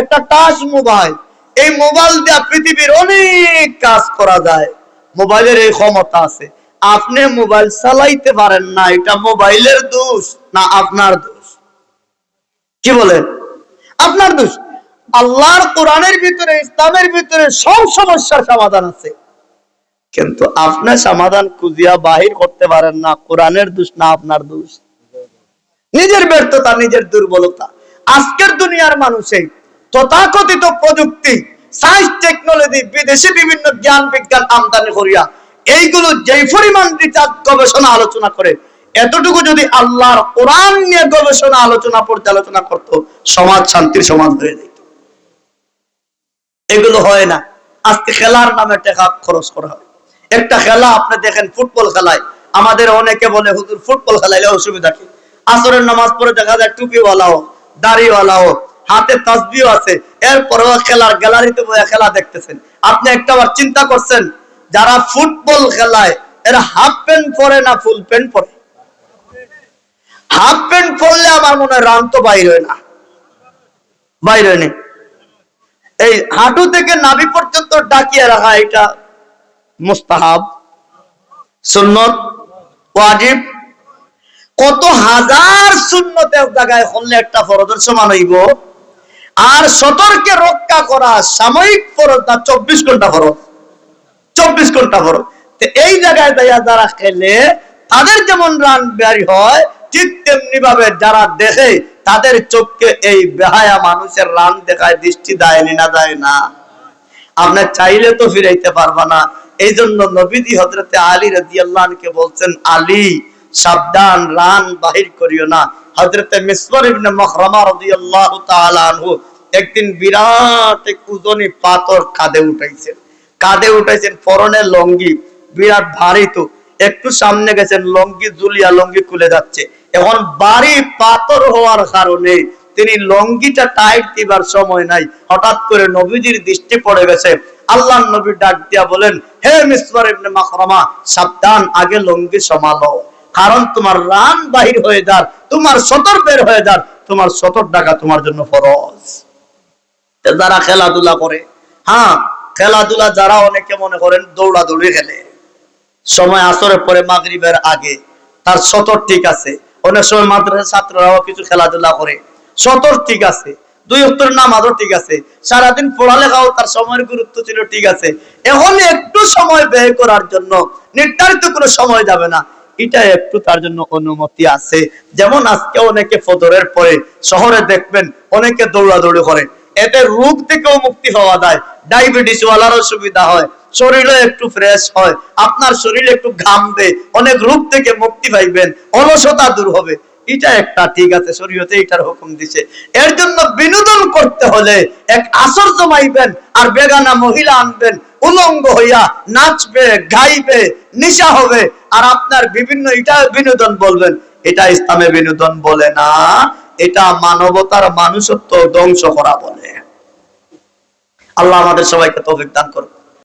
একটা touch mobile. এই mobile দিয়ে পৃথিবীর অনেক কাজ করা যায়। মোবাইলের এই ক্ষমতা আছে। আপনি মোবাইল চালাইতে পারেন না, এটা মোবাইলের দোষ, না আপনার দোষ। কি বলেন আপনার দোষ। আল্লাহর কোরআনের ভিতরে, ইসলামের ভিতরে সব সমস্যার সমাধান আছে। কিন্তু আপনার সমাধান খুঁজিয়া বাহির করতে পারেন না, কোরআনের দোষ না আপনার দোষ। নিজের ব্যর্থতা, নিজের দুর্বলতা। আজকের দুনিয়ার মানুষে তথাকথিত প্রযুক্তি সায়েন্স টেকনোলজি বিদেশি বিভিন্ন জ্ঞান, বিজ্ঞান আমদানি করিয়া এইগুলো যেই পরিমাণ রিচার্জ গবেষণা আলোচনা করে, এতটুকু যদি আল্লাহর কোরআন নিয়ে গবেষণা আলোচনা, পর্যালোচনা করত, সমাজ শান্তির সমাজ হয়ে যেত। এগুলো হয় না। আজকে খেলার নামে টাকা খরচ করা হয়। একটা খেলা, আপনি দেখেন ফুটবল খেলায়, আমাদের অনেকে বলে, হুজুর, ফুটবল খেলাইলে অসুবিধা কি? আসরের নামাজ পড়ে দেখা যায় টুপিওয়ালাও, দাড়িওয়ালাও হাতে তাসবিও আছে। এরপরেও খেলার গ্যালারিতে বসে খেলা দেখতেছেন। আপনি একটা বার চিন্তা করছেন, যারা ফুটবল খেলায়, এরা হাফ প্যান্ট পরে না ফুল প্যান্ট পরে? হাফ প্যান্ট পরলে আমার মনে হয় রান তো বাইর হয় না। বাইর হয়নি এই হাঁটু থেকে নাভি পর্যন্ত ডাকিয়ে রাখা এটা মুস্তাহাব, সুন্নত, ওয়াজিব। কত হাজার সুন্নতের জায়গায় হলে একটা ফরজের সমান হইব? আর সতর্কে রক্ষা করা সাময়িক ফরজ না, চব্বিশ ঘণ্টা ফরজ। চব্বিশ ঘণ্টা ফরজ। তো এই জায়গায় দাইয়া যারা খেলে, তাদের যেমন রান বেয়ারি হয়, ঠিক তেমনি ভাবে যারা দেখে, তাদের চোখকে এই বেহায়া মানুষের রান দেখায় দৃষ্টি দেয়নি না দেয় না। আপনার চাইলে তো ফিরাইতে পারবা না। এই জন্য নবীদি হজরতে আলী রাজি বলছেন, আলী, সাবধান, রান বাহির করিও না। হজরতে মিসর ইবনে মখরামা রাদিয়াল্লাহু তাআলা আনহু একদিন বিরাট এক উজনি পাথর কাঁধে উঠাইছেন। কাঁধে উঠাইছেন পরনে লঙ্গি, বিরাট ভারী তো। একটু সামনে গেছেন, লঙ্গি জুলিয়া লঙ্গি খুলে যাচ্ছে। এখন বাড়ি পাথর হওয়ার কারণে তিনি লঙ্গিটা টাইট দিবার সময় নাই। হঠাৎ করে নবীজির দৃষ্টি পড়ে গেছে। আল্লাহ নবী ডাক দিয়া বলেন, হে মিসর ইবনে মাখরামা সাবধান, আগে লঙ্গি সমালো। কারণ তোমার রান বাহির হয়ে যার, তোমার সতর বের হয়ে যার, তোমার সতর ডাকা তোমার জন্য ফরজ। যারা খেলাধুলা করে হ্যাঁ খেলাধুলা যারা অনেকে মনে করেন দৌড়াদৌড়ি খেলে। সময় আসরের পরে মাগরিবের আগে, তার সতর ঠিক আছে। অনেক সময় মাদ্রাসা ছাত্ররাও কিছু খেলাধুলা করে, সতর ঠিক আছে। দুই উত্তর নামাজও ঠিক আছে। সারাদিন পড়ালেখাও তার সময়ের গুরুত্ব ছিল ঠিক আছে। এখন একটু সময় ব্যয় করার জন্য নির্ধারিত কোনো সময় যাবে না। এটা একটু তার জন্য অনুমতি আছে। যেমন আজকে অনেকে ফজরের পরে শহরে দেখবেন, অনেকে দৌড়াদৌড়ি করে। এতে রোগ থেকেও মুক্তি পাওয়া যায় ডায়াবেটিস ওয়ালারও সুবিধা হয় শরীরে একটু ফ্রেশ হয়, আপনার শরীরে একটু ঘামবে, অনেক রোগ থেকে মুক্তি পাইবেন, অলসতা দূর হবে। এটা একটা ঠিক আছে, শরীয়তে এটার হুকুম দিছে। এর জন্য বিনোদন করতে হলে এক আসর জমাইবেন আর বেগানা মহিলা আনবেন, উলঙ্গ হইয়া নাচবে, গাইবে, নিশা হবে, আর আপনার বিভিন্ন এটা বিনোদন বলবেন, এটা ইসলামে বিনোদন বলে না। এটা মানবতার মানুষত্ব ধ্বংস করা বলে। আল্লাহ আমাদের সবাইকে তৌফিক দান করুন